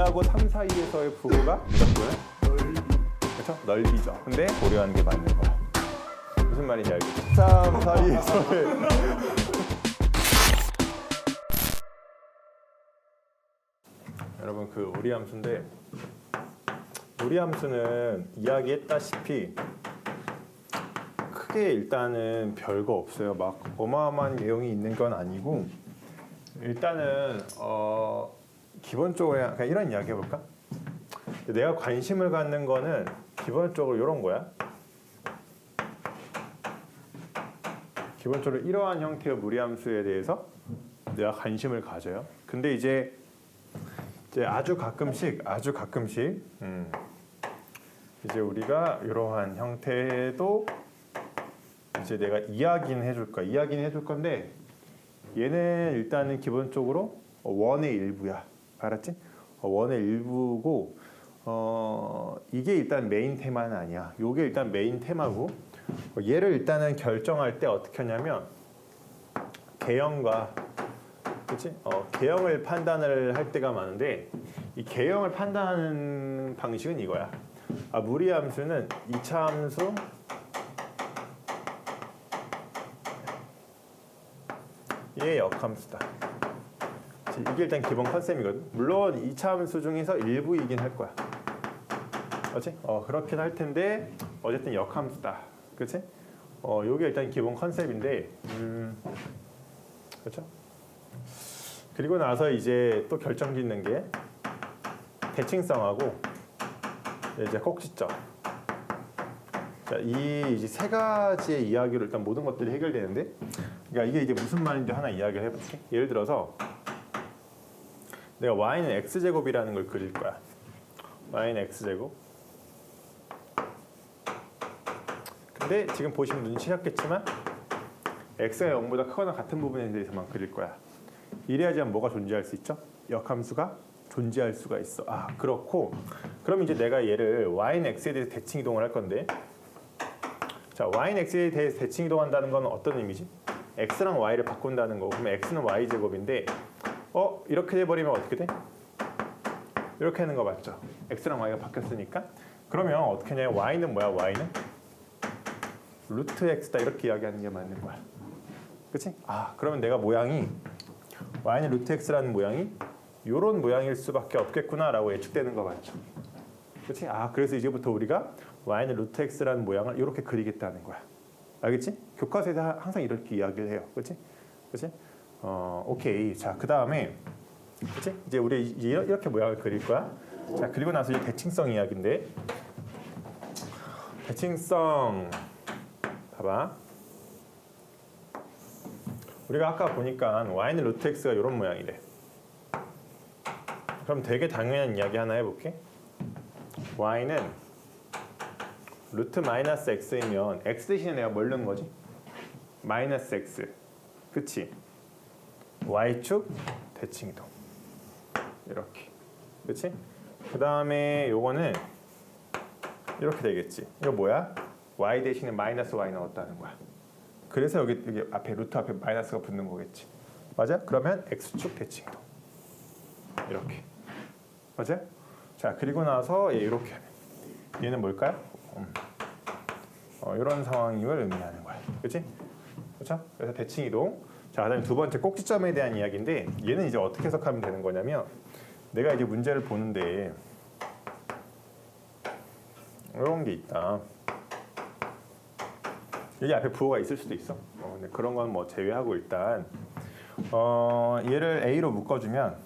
2하고 3 사이에서의 부호가 뭐야? 넓이. 그렇죠? 넓이죠. 근데 고려하는 게 맞는 거야. 무슨 말인지 알겠죠? 3 사이에서의 여러분 그 우리 함수인데 우리 함수는 이야기했다시피 크게 일단은 별거 없어요. 막 어마어마한 내용이 있는 건 아니고 일단은 어 기본적으로 그냥 이런 이야기 해볼까? 내가 관심을 갖는 거는 기본적으로 이런 거야. 기본적으로 이러한 형태의 무리함수에 대해서 내가 관심을 가져요. 근데 이제 이제 아주 가끔씩 아주 가끔씩 음, 이제 우리가 이러한 형태도 이제 내가 이야기는 해줄 거야. 이야기는 해줄 건데 얘는 일단은 기본적으로 원의 일부야. 알았지? 어, 원의 일부고 어 이게 일단 메인 테마는 아니야. 요게 일단 메인 테마고 어, 얘를 일단은 결정할 때 어떻게 하냐면 개형과 그렇지? 어, 개형을 판단을 할 때가 많은데 이 개형을 판단하는 방식은 이거야. 아, 무리 함수는 2차 함수 얘의 역함수다. 이게 일단 기본 컨셉이거든. 물론 2차 함수 중에서 일부이긴 할 거야. 그렇지? 어, 그렇긴 할 텐데 어쨌든 역함수다. 그렇지? 어, 요게 일단 기본 컨셉인데 음, 그렇죠? 그리고 나서 이제 또 결정 짓는 게 대칭성하고 이제 꼭지점. 자, 이 세 가지의 이야기로 일단 모든 것들이 해결되는데, 그러니까 이게 이제 무슨 말인지 하나 이야기를 해볼게. 예를 들어서 내가 y는 x 제곱이라는 걸 그릴 거야. y는 x 제곱. 근데 지금 보시면 눈치챘겠지만 x가 0보다 크거나 같은 부분에 대해서만 그릴 거야. 이래야지만 뭐가 존재할 수 있죠? 역함수가 존재할 수가 있어. 아 그렇고 그럼 이제 내가 얘를 y는 x에 대해서 대칭 이동을 할 건데 자 y는 x에 대해서 대칭 이동한다는 건 어떤 의미지? x랑 y를 바꾼다는 거. 그러면 x는 y 제곱인데 어 이렇게 돼버리면 어떻게 돼? 이렇게 하는 거 맞죠? x랑 y가 바뀌었으니까 그러면 어떻게 하냐? y는 뭐야? y는 루트 x다 이렇게 이야기하는 게 맞는 거야. 그렇지? 아 그러면 내가 모양이 y는 루트 x라는 모양이 이런 모양일 수밖에 없겠구나라고 예측되는 거 맞죠? 그렇지? 아 그래서 이제부터 우리가 y는 루트 x라는 모양을 이렇게 그리겠다는 거야. 알겠지? 교과서에서 하- 항상 이렇게 이야기를 해요. 그렇지? 그렇지? 어 오케이. 자 그 다음에 그렇지? 이제 우리 이제 이렇게 모양을 그릴 거야. 자 그리고 나서 이제 대칭성 이야기인데 대칭성 봐봐. 우리가 아까 보니까 y는 루트 x가 이런 모양이래. 그럼 되게 당연한 이야기 하나 해볼게. y는 루트 마이너스 x이면 x 대신에 내가 뭘 넣은 거지? 마이너스 x. 그치? Y축 대칭 이동. 이렇게. 그치? 그 다음에 요거는 이렇게 되겠지. 이거 뭐야? y 대신에 마이너스 y 넣었다는 거야. 그래서 여기, 여기 앞에 루트 앞에 마이너스가 붙는 거겠지. 맞아? 그러면 x축 대칭 이동. 이렇게. 맞아? 자 그리고 나서 얘 이렇게 얘는 뭘까요? 음. 어, 이런 상황임을 의미하는 거야. 그렇지? 그렇죠? 그래서 대칭 이동. 자, 그다음에 두 번째 꼭지점에 대한 이야기인데 얘는 이제 어떻게 해석하면 되는 거냐면 내가 이제 문제를 보는데 이런 게 있다. 여기 앞에 부호가 있을 수도 있어. 어, 근데 그런 건 뭐 제외하고 일단 어, 얘를 a로 묶어주면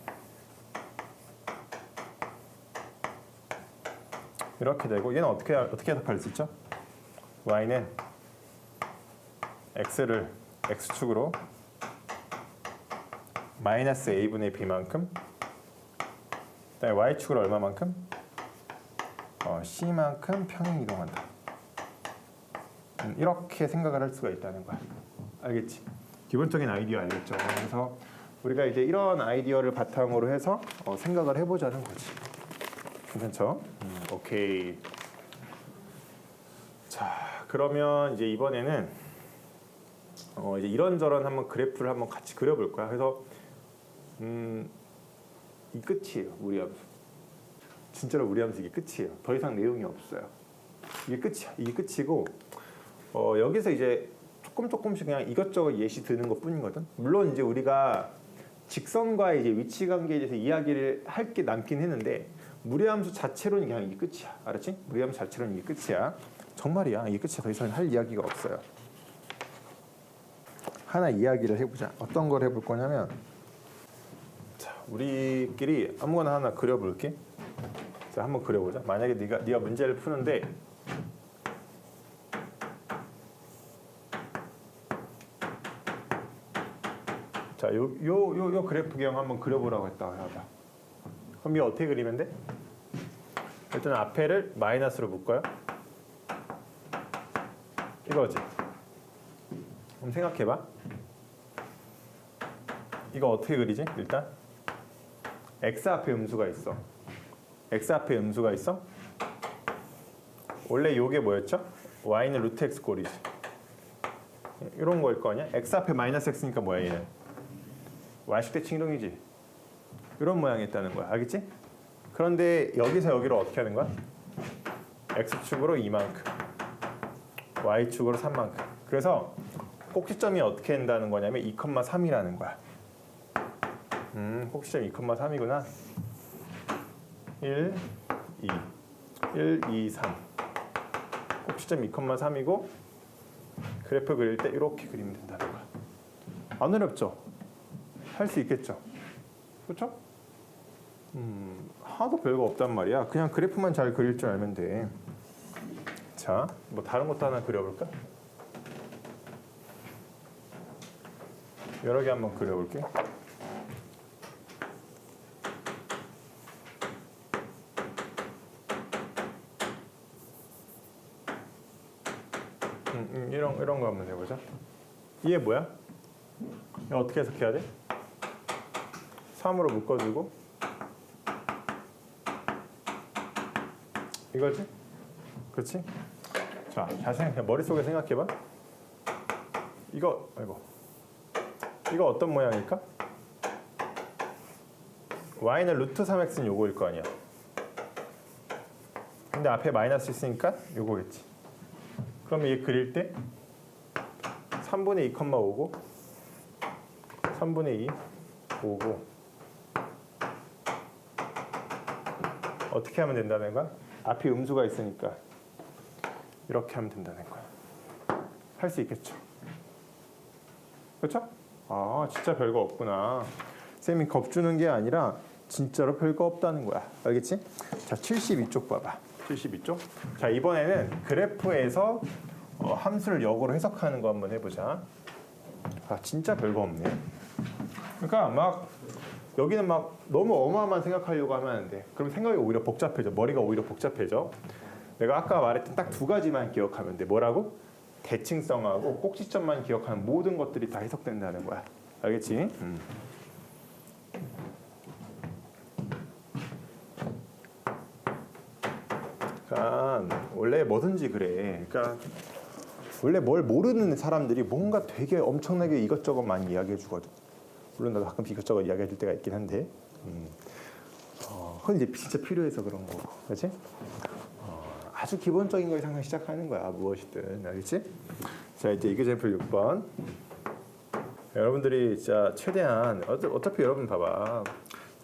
이렇게 되고 얘는 어떻게 어떻게 해석할 수 있죠? y는 x를 x축으로 마이너스 a분의 b만큼 그다음에 y축으로 얼마만큼? 어, c만큼 평행 이동한다. 음, 이렇게 생각을 할 수가 있다는 거야. 알겠지? 기본적인 아이디어 알겠죠? 그래서 우리가 이제 이런 아이디어를 바탕으로 해서 어, 생각을 해보자는 거지. 괜찮죠? 음, 오케이. 자, 그러면 이제 이번에는 어, 이제 이런저런 한번 그래프를 한번 같이 그려볼 거야. 그래서 음, 이 끝이에요, 우리 함수. 진짜로 우리 함수 이게 끝이에요. 더 이상 내용이 없어요. 이게 끝이야. 이게 끝이고 어, 여기서 이제 조금 조금씩 그냥 이것저것 예시 드는 것 뿐이거든. 물론 이제 우리가 직선과의 이제 위치 관계에 대해서 이야기를 할 게 남긴 했는데 무리함수 자체로는 그냥 이게 끝이야. 알았지? 무리함수 자체로는 이게 끝이야. 정말이야. 이게 끝이야. 더 이상 할 이야기가 없어요. 하나 이야기를 해보자. 어떤 걸 해볼 거냐면 자, 우리끼리 아무거나 하나 그려볼게. 자, 한번 그려보자. 만약에 네가 네가 문제를 푸는데 자, 요 요 요 요 그래프 경 한번 그려보라고 했다. 해봐. 그럼 이 어떻게 그리면 돼? 일단 앞에를 마이너스로 묶어요. 이거지. 그럼 생각해봐. 이거 어떻게 그리지? 일단 x 앞에 음수가 있어. x 앞에 음수가 있어. 원래 요게 뭐였죠? y는 루트 x 꼴이지. 이런 거일 거 아니야? x 앞에 마이너스 x니까 뭐야 얘는? y축 대칭 이동이지. 이런 모양이었다는 거야. 알겠지? 그런데 여기서 여기로 어떻게 하는 거야? x축으로 이만큼, y축으로 3만큼. 그래서 꼭지점이 어떻게 된다는 거냐면 2,3이라는 거야. 음, 꼭지점 2,3이구나. 1, 2, 1, 2, 3. 꼭지점 2,3이고 그래프 그릴 때 이렇게 그리면 된다는 거야. 안 어렵죠? 할 수 있겠죠? 그렇죠? 음, 하나도 별거 없단 말이야. 그냥 그래프만 잘 그릴 줄 알면 돼. 자, 뭐 다른 것도 하나 그려볼까? 여러 개 한번 그려볼게. 음, 음, 이런 거 한번 해보자. 이게 뭐야? 이거 어떻게 해석해야 돼? 3으로 묶어주고 이거지? 그렇지? 자, 잘 생각해. 머릿속에 생각해봐. 이거, 아이고. 이거 어떤 모양일까? y는 루트 3x는 요거일 거 아니야. 근데 앞에 마이너스 있으니까 요거겠지. 그럼 얘 그릴 때 3분의 2,5고 3분의 2 5고 어떻게 하면 된다는 거야? 앞에 음수가 있으니까 이렇게 하면 된다는 거야. 할 수 있겠죠? 그렇죠? 아 진짜 별거 없구나. 쌤이 겁주는 게 아니라 진짜로 별거 없다는 거야. 알겠지? 자 72쪽 봐봐. 72쪽. 자 이번에는 그래프에서 어, 함수를 역으로 해석하는 거 한번 해보자. 아 진짜 별거 없네. 그러니까 막 여기는 막 너무 어마어마한 생각하려고 하면 안 돼. 그럼 생각이 오히려 복잡해져. 머리가 오히려 복잡해져. 내가 아까 말했던 딱 두 가지만 기억하면 돼. 뭐라고? 대칭성하고 꼭지점만 기억하면 모든 것들이 다 해석된다는 거야. 알겠지? 음. 그러니까 원래 뭐든지 그래. 그러니까 원래 뭘 모르는 사람들이 뭔가 되게 엄청나게 이것저것 많이 이야기해 주거든. 물론 나도 가끔 이것저것 이야기해 줄 때가 있긴 한데, 음. 어, 그건 이제 진짜 필요해서 그런 거고, 그렇지? 어, 아주 기본적인 걸 항상 시작하는 거야, 무엇이든, 알겠지? 자, 이제 이그젠플 6번. 여러분들이 진짜 최대한 어차- 어차피 여러분 봐봐.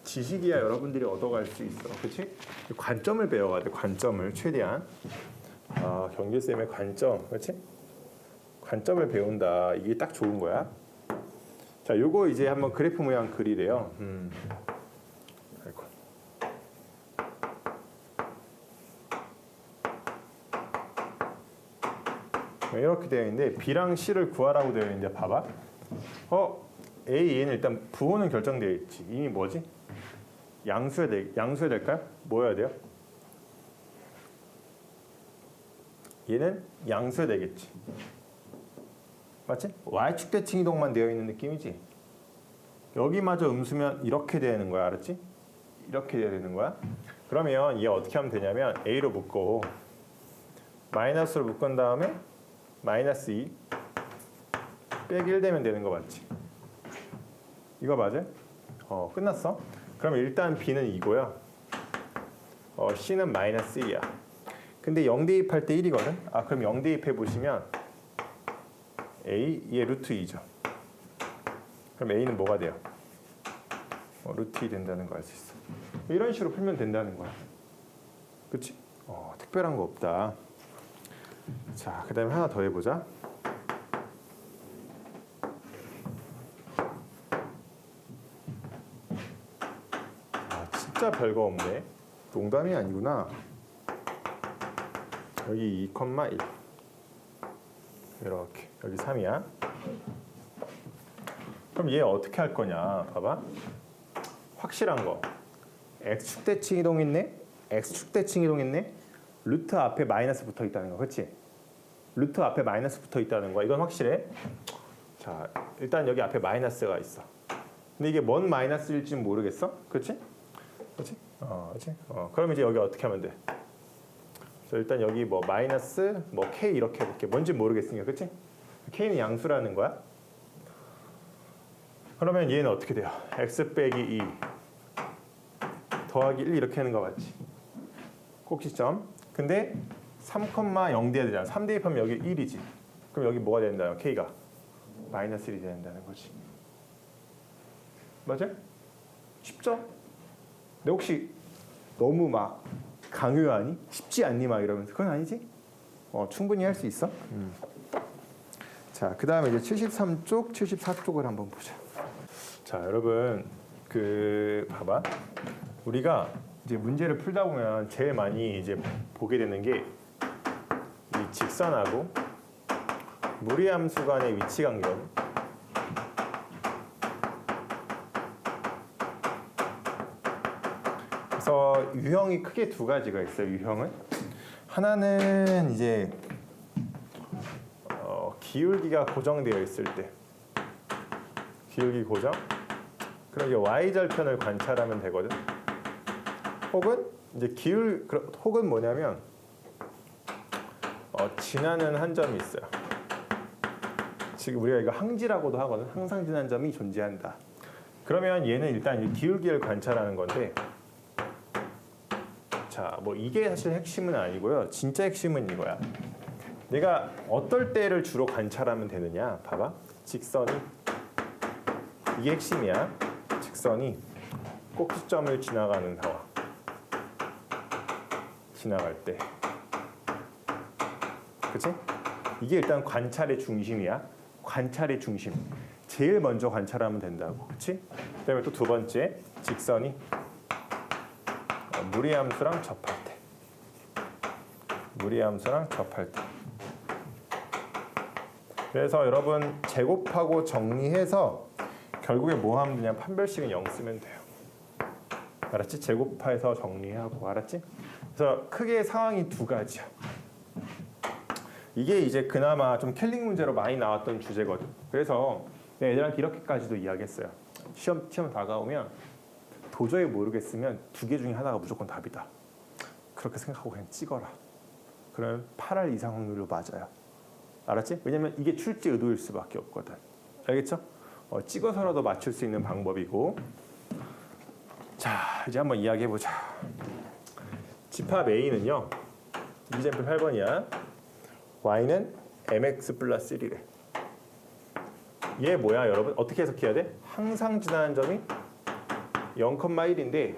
지식이야 여러분들이 얻어갈 수 있어, 그렇지? 관점을 배워야 돼, 관점을 최대한. 아, 경기 쌤의 관점, 그렇지? 관점을 배운다. 이게 딱 좋은 거야. 자, 요거 이제 한번 그래프 모양 그리래요. 음. 이렇게 되어 있는데 B랑 C를 구하라고 되어 있는데 봐봐. 어, A, E는 일단 부호는 결정되어 있지. 이미 뭐지? 양수에 될 양수에 될까요? 뭐여야 돼요? 얘는 양수에 되겠지. 맞지? y축 대칭 이동만 되어 있는 느낌이지. 여기마저 음수면 이렇게 되는 거야, 알았지? 이렇게 돼야 되는 거야. 그러면 얘 어떻게 하면 되냐면 a로 묶고 마이너스로 묶은 다음에 마이너스 2 빼기 1 되면 되는 거 맞지? 이거 맞아? 어, 끝났어. 그럼 일단 b는 이고요. 어, C는 마이너스 1이야. 근데 0 대입할 때 1이거든. 아 그럼 0 대입해 보시면 A 얘 루트 2죠. 그럼 A는 뭐가 돼요? 어, 루트 2 된다는 거 알 수 있어. 이런 식으로 풀면 된다는 거야. 그렇지? 어, 특별한 거 없다. 자, 그 다음에 하나 더 해보자. 아, 진짜 별거 없네. 농담이 아니구나. 여기 2,1 이렇게 여기 3이야. 그럼 얘 어떻게 할 거냐? 봐봐. 확실한 거. x축 대칭 이동했네. x축 대칭 이동했네. 루트 앞에 마이너스 붙어 있다는 거, 그렇지? 루트 앞에 마이너스 붙어 있다는 거, 이건 확실해. 자, 일단 여기 앞에 마이너스가 있어. 근데 이게 뭔 마이너스일지 모르겠어, 그렇지? 그렇지? 어, 그렇지? 어, 그럼 이제 여기 어떻게 하면 돼? 자, 일단 여기 뭐 마이너스 뭐 k 이렇게 해볼게. 뭔지 모르겠으니까, 그렇지? k는 양수라는 거야. 그러면 얘는 어떻게 돼요? x 빼기 2 더하기 1 이렇게 하는 거 맞지? 꼭지점. 근데 3,0 돼야 되잖아. 3 대입하면 여기 1이지. 그럼 여기 뭐가 된다요? k가 마이너스 1이 된다는 거지. 맞아? 쉽죠? 근데 혹시 너무 막 강요하니? 쉽지 않니? 막 이러면서 그건 아니지? 어, 충분히 할 수 있어. 음. 자, 그 다음에 이제 73쪽, 74쪽을 한번 보자. 자, 여러분, 그 봐봐. 우리가 이제 문제를 풀다 보면 제일 많이 이제 보게 되는 게 이 직선하고 무리함수 간의 위치 관계거든. 그래서 유형이 크게 두 가지가 있어요. 유형은 하나는 이제 어, 기울기가 고정되어 있을 때 기울기 고정 그럼 이제 y 절편을 관찰하면 되거든. 혹은 이제 기울 혹은 뭐냐면 어, 지나는 한 점이 있어요. 지금 우리가 이거 항지라고도 하거든. 항상 지난 점이 존재한다. 그러면 얘는 일단 이 기울기를 관찰하는 건데 자, 뭐 이게 사실 핵심은 아니고요. 진짜 핵심은 이거야. 내가 어떨 때를 주로 관찰하면 되느냐? 봐봐. 직선이 이게 핵심이야. 직선이 꼭지점을 지나가는 상황. 지나갈 때. 그치? 이게 일단 관찰의 중심이야. 관찰의 중심. 제일 먼저 관찰하면 된다고. 그치? 그 다음에 또 두 번째. 직선이 어, 무리함수랑 접할 때. 무리함수랑 접할 때. 그래서 여러분 제곱하고 정리해서 결국에 뭐 하면 되냐 판별식은 0 쓰면 돼요. 알았지? 제곱해서 정리하고 알았지? 그래서 크게 상황이 두 가지야. 이게 이제 그나마 좀 캘링 문제로 많이 나왔던 주제거든. 그래서 애들한테 이렇게까지도 이야기했어요. 시험 시험 다가오면 도저히 모르겠으면 두 개 중에 하나가 무조건 답이다. 그렇게 생각하고 그냥 찍어라. 그러면 8할 이상 확률로 맞아요. 알았지? 왜냐면 이게 출제 의도일 수밖에 없거든. 알겠죠? 어, 찍어서라도 맞출 수 있는 방법이고. 자, 이제 한번 이야기해 보자. 집합 A는요. 이젠플 8번이야. y는 mx 플러스 1이래. 얘 뭐야, 여러분? 어떻게 해석해야 돼? 항상 지나는 점이 0,1인데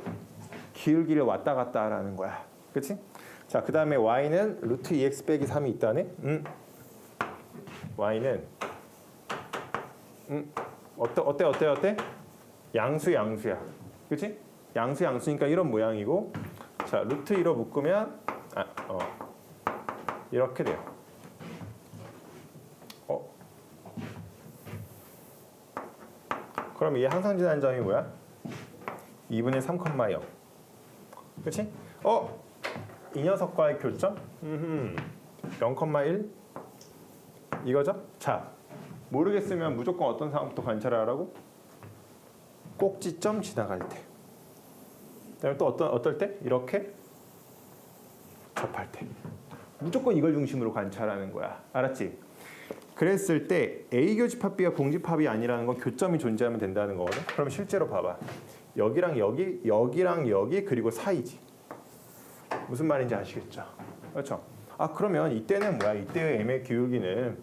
기울기를 왔다 갔다 하라는 거야. 그렇지? 자, 그 다음에 y는 루트 2x 빼기 3이 있다네. 음. y는 음. 어때 어때 어때 어때? 양수 양수야. 그렇지? 양수 양수니까 이런 모양이고 자, 루트 2로 묶으면 아, 어. 이렇게 돼요. 어. 그럼 이 항상 지난 점이 뭐야? 2분의 3,0. 그렇지? 어? 이 녀석과의 교점? 음흠. 0,1 이거죠? 자, 모르겠으면 무조건 어떤 상황부터 관찰하라고? 꼭지점 지나갈 때. 그다음에 또 어떤 어떨 때? 이렇게 접할 때. 무조건 이걸 중심으로 관찰하는 거야. 알았지? 그랬을 때 A 교집합 B가 공집합이 아니라는 건 교점이 존재하면 된다는 거거든. 그럼 실제로 봐봐. 여기랑 여기, 여기랑 여기 그리고 사이지. 무슨 말인지 아시겠죠? 그렇죠? 아 그러면 이때는 뭐야? 이때의 m의 기울기는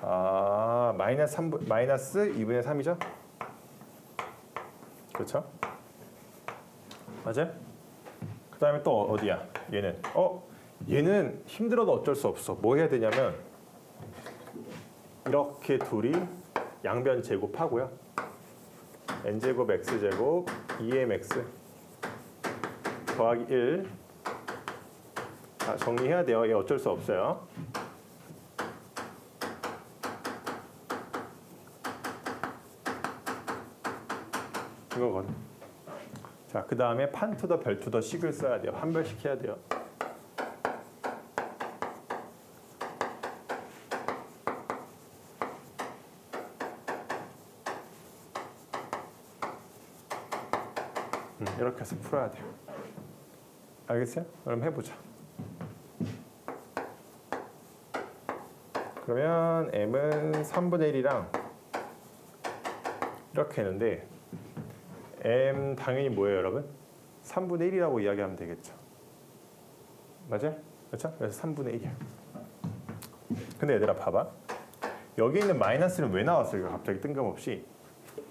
아 마이너스 3 마이너스 2분의 3이죠? 그렇죠? 맞아요? 그 다음에 또 어디야? 얘는 어 얘는 힘들어도 어쩔 수 없어. 뭐 해야 되냐면 이렇게 둘이 양변 제곱하고요. N 제곱 x 제곱 2mx 더하기 1 자, 정리해야 돼요. 얘 어쩔 수 없어요. 이거거든. 자, 그 다음에 판투더 별투더 식을 써야 돼요. 한별씩 해야 돼요. 이렇게 해서 풀어야 돼요. 알겠어요? 그럼 해보자. 그러면 m은 3분의 1이랑 이렇게 했는데 m 당연히 뭐예요, 여러분? 3분의 1이라고 이야기하면 되겠죠. 맞아요? 그렇죠? 그래서 3분의 1이야. 근데 얘들아 봐봐. 여기 있는 마이너스는 왜 나왔어? 이거 갑자기 뜬금없이.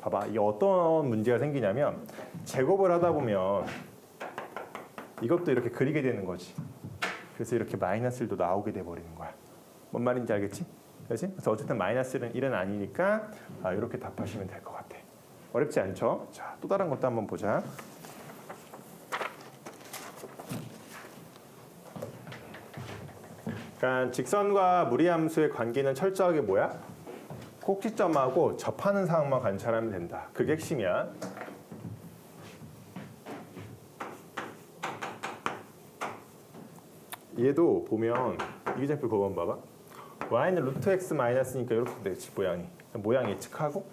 봐봐. 이게 어떤 문제가 생기냐면 제곱을 하다 보면 이것도 이렇게 그리게 되는 거지. 그래서 이렇게 마이너스 1도 나오게 돼 버리는 거야. 뭔 말인지 알겠지? 그렇지? 그래서 어쨌든 마이너스는 1은 아니니까 아, 이렇게 답하시면 될 것 같아. 어렵지 않죠? 자, 또 다른 것도 한번 보자. 그러니까 직선과 무리함수의 관계는 철저하게 뭐야? 꼭지점하고 접하는 상황만 관찰하면 된다. 그게 핵심이야. 얘도 보면 이 exemple 그거 봐봐. y는 루트 x 마이너스니까 이렇게 되지 모양이. 모양 예측하고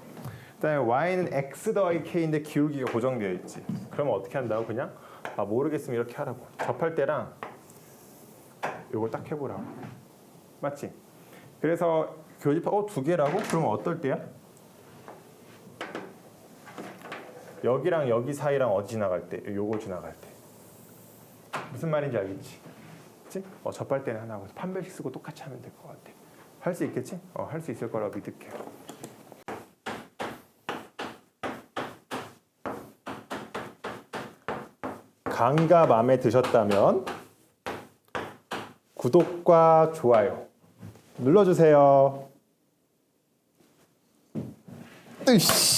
그다음에 y는 x 더하기 k인데 기울기가 고정되어 있지. 그러면 어떻게 한다고 그냥 아 모르겠으면 이렇게 하라고. 접할 때랑 요걸 딱 해보라고. 맞지? 그래서 교집합 어 두 개라고? 그러면 어떨 때야? 여기랑 여기 사이랑 어디 지나갈 때? 요거 지나갈 때. 무슨 말인지 알겠지? 그치? 어, 접할 때는 하나고 판별식 쓰고 똑같이 하면 될 것 같아. 할 수 있겠지? 어, 할 수 있을 거라고 믿을게. 강의가 마음에 드셨다면 구독과 좋아요 눌러주세요. 으이씨.